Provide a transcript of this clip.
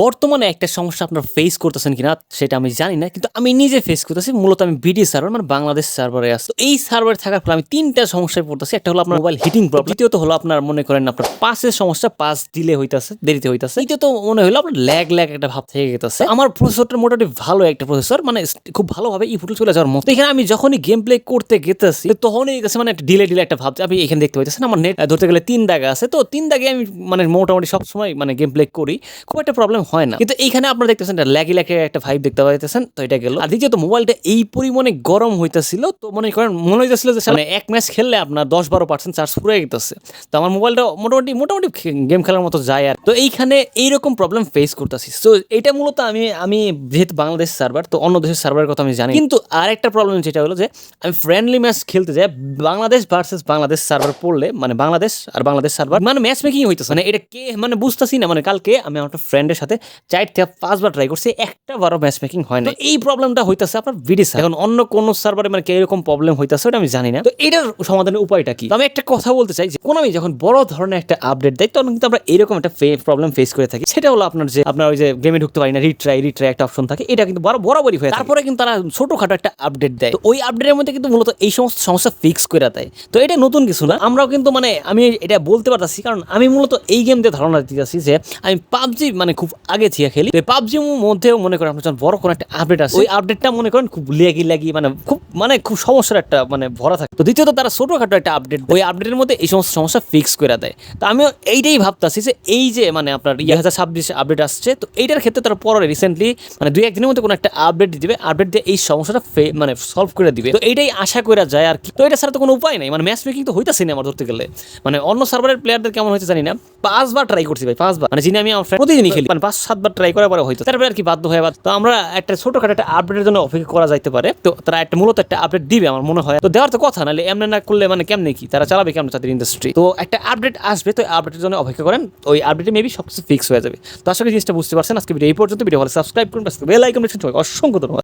বর্তমানে একটা সমস্যা আপনার ফেস করতেছেন কিনা সেটা আমি জানি না, কিন্তু আমি নিজে ফেস করতেছি। মূলত আমি বিডি সার্ভার মানে বাংলাদেশ সার্ভারে আসি তো এই সার্ভারে থাকার ফলে আমি তিনটা সমস্যায় পড়তেছি। একটা হলো আপনার মোবাইল হিটিং প্রবলেম দ্বিতীয়ত হলো আপনার মনে করেন আপনার পাসের সমস্যা, পাস দিলে হইতাছে, দেরিতে হইতাছে। তৃতীয়ত মনে হলো আপনার ল্যাগ ল্যাগ একটা ভাব থেকে গেতেছে। আমার প্রসেসরটা মোটামুটি ভালো একটা প্রসেসর মানে খুব ভালোভাবে ই ফুটে চলে যাওয়ার মতো। এখানে আমি যখনই গেম প্লে করতে গেতেছি তখনই গেছে মানে একটা ডিলে ডিলে একটা ভাব। আপনি এখানে দেখতে পাইতেছেন আমার নেট ধরতে গেলে তিন দাগা আছে। তো তিন দাগে আমি মানে মোটামুটি সবসময় মানে গেম প্লে করি। খুব একটা প্রবলেম হয় না। কিন্তু এইখানে আপনারা দেখতেছেন ল্যাগি ল্যাগে একটা ভাইব দেখতে পাইতেছেন তো এটা গেল। আর দ্বিতীয়ত মোবাইলটা এই পরিমাণে গরম হইতেছিল তো মনে করেন মনে হইতেছিল যে মানে এক ম্যাচ খেললে আপনার দশ বারো পার্সেন্ট চার্জ পুরো গেতেছে। তো আমার মোবাইলটা মোটামুটি মোটামুটি গেম খেলার মতো যায় আর। তো এইখানে এইরকম প্রবলেম ফেস করতেছি। তো এটা মূলত আমি আমি যেহেতু বাংলাদেশ সার্ভার তো অন্য দেশের সার্ভারের কথা আমি জানি। কিন্তু আরেকটা প্রবলেম যেটা হলো যে আমি ফ্রেন্ডলি ম্যাচ খেলতে যাই বাংলাদেশ ভার্সেস বাংলাদেশ সার্ভার পড়লে মানে বাংলাদেশ আর বাংলাদেশ সার্ভার মানে ম্যাচ মেকিং হইতেছে। মানে এটা কে মানে বুঝতেছি না মানে কালকে আমি আমার ফ্রেন্ডের সাথে চার থেকে পাঁচবার ট্রাই করছি একটা বারো ম্যাচ মেকিং হয় না এই প্রবলেমটা হইতেছে আপনার ভিডি এখন অন্য কোন সার্ভারে মানে এরকম প্রবলেম হইতেছে ওটা আমি জানি না। তো এটার সমাধানের উপায়টা কি? আমি একটা কথা বলতে চাই যে কোন আমি যখন বড় ধরনের একটা আপডেট দেয় তখন কিন্তু আমরা এরকম একটা প্রবলেম ফেস করে থাকি। সেটা হলো আপনার যে আপনার ওই যে গেমে ঢুকতে পারি না রিট্রাই রিট্রাই একটা অপশন থাকে এটা কিন্তু বড় বরাবরই হয়ে। তারপরে কিন্তু তারা ছোটখাটো একটা আপডেট দেয়। তো ওই আপডেটের মধ্যে কিন্তু মূলত এই সমস্ত সমস্যা ফিক্স করে দেয়। তো এটা নতুন কিছু না। আমরাও কিন্তু মানে আমি এটা বলতে পারতাছি কারণ আমি মূলত এই গেম দিয়ে ধারণা দিতেছি যে আমি পাবজি মানে খুব আগে থেকে খেলি। পাবজি মধ্যেও মনে করেন আপনার বড় কোনো একটা আপডেট আছে ওই আপডেটটা মনে করেন খুব লেগি লাগি মানে খুব মানে খুব সমস্যার একটা মানে ভরা থাকে। তো দ্বিতীয়ত তারা ছোটখাটো একটা আপডেট ওই আপডেটের মধ্যে এই সমস্ত সমস্যা ফিক্স করে দেয়। তো আমিও এইটাই ভাবতাছি যে এই যে মানে আপনার ইয়ে হাজার ছাব্বিশ আপডেট আসছে, তো এইটার ক্ষেত্রে তারা পরে রিসেন্টলি মানে দুই একদিনের মধ্যে কোনো একটা আপডেট দিবে আপডেট দিয়ে এই সমস্যাটা মানে সলভ করে দিবে। তো এইটাই আশা করা যায় আর কি। তো এটা ছাড়া তো কোনো উপায় নাই। মানে ম্যাচ মেকিং তো হইতাছে না আমার ধরতে গেলে। মানে অন্য সার্ভারের প্লেয়ারদের কেমন হয়েছে জানি না। পাঁচবার ট্রাই করছি ভাই, পাঁচবার। মানে যিনি আমি আমার প্রতিদিনই খেলি। মানে পাঁচ, সাতবার ট্রাই করার পরে হয়তো। তারপরে আর কি বাধ্য হয়ে তো আমরা একটা ছোটখাটো একটা আপডেটের জন্য অপেক্ষা করা যাইতে পারে। তো তারা একটা মূলত একটা আপডেট দিবে আমার মনে হয়। তো দেওয়ার তো কথা, নাহলে এমনি না করলে মানে কেমনে কি? তারা চালাবে কেমন তাদের ইন্ডাস্ট্রি তো একটা আপডেট আসবে, তো আপডেটের জন্য অপেক্ষা করেন। ওই আপডেটে মেবি সব কিছু ফিক্স হয়ে যাবে। তো করি জিনিসটা বুঝতে পারছেন। আজকে ভিডিও এই পর্যন্ত। ভিডিও ভালো সাবস্ক্রাইব করুন বেল আইকন অসংখ্য ধন্যবাদ।